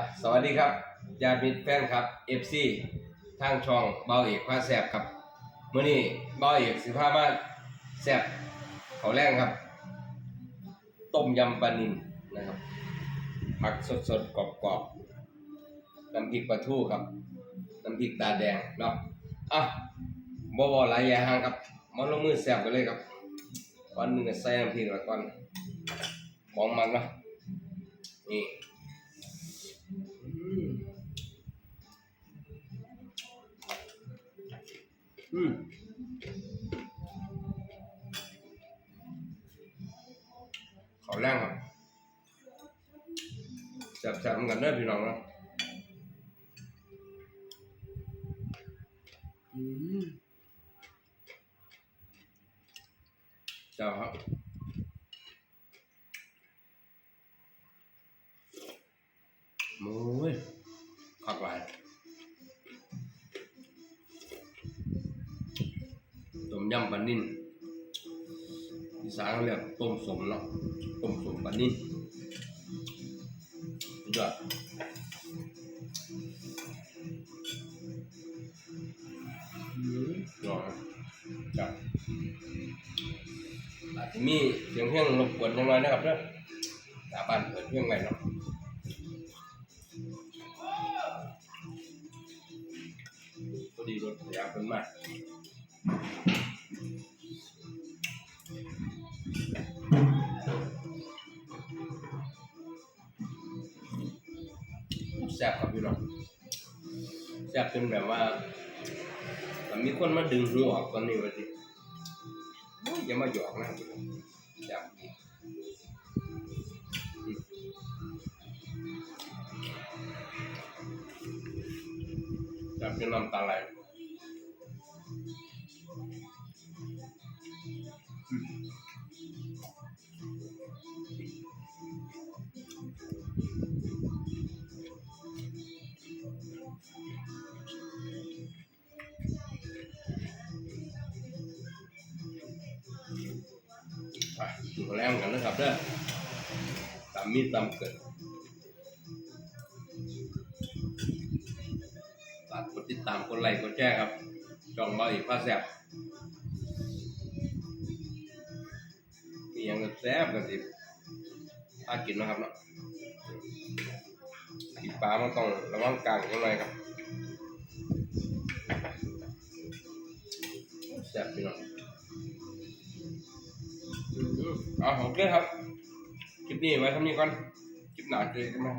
อะสวัสดีครับญาติมิตรแฟนครับ FC ทางช่องเบาเอกพาแสบครับเมื้อนี้เบาเอกสิพามาแสบเขาแรงครับ ต้มยำปลานิลนะครับผักสดๆกรอบๆน้ำพริกปลาทูครับน้ำพริกตาแดงเนาะอะบ่บ่หลายอย่างห่างครับมาลงมือแสบกันเลยครับก่อนหนึ่งใส่น้ำพริกล้วก่อนมองมันเนาะนี่ อืมเขาแรงครับจับๆกันเด้อพี่น้องนะอืมเจ้าครับ ยำปลานิ่นอีสานเขาเรียกต้มสมเนาะต้มสมปลานิ่นสุดยอดอืมอร่อยจัดอาจจะมีเสียงเพลงรบกวนจังหน่อยนะครับเด้อสาบานเปิดเพลงไว้เนาะพอดีรถขยะเป็นมาก แซ่บครับพี่น้องแซ่บจนแบบว่าแต่มีคนมาดึงหัวออกตอนนี้ว่าดิโอ้ยอย่ามาหยอกนะพี่น้องแซ่บแซ่บจนน้ำตาไหล ดูแรงกันนะครับเด้อตามมีดตามเกิดฝากกดติดตามกดไลค์กดแชร์ครับช่องเบาอีกพาแซบมีอย่างแซบกันสิพากินนะครับเนาะกินปลามันต้องระวังกลางยังไงครับแซบพี่น้อง อืมอ๋อโอเคครับ คลิปนี้ไว้ทำนี้ก่อน คลิปหน้าเจอกันไหมครับ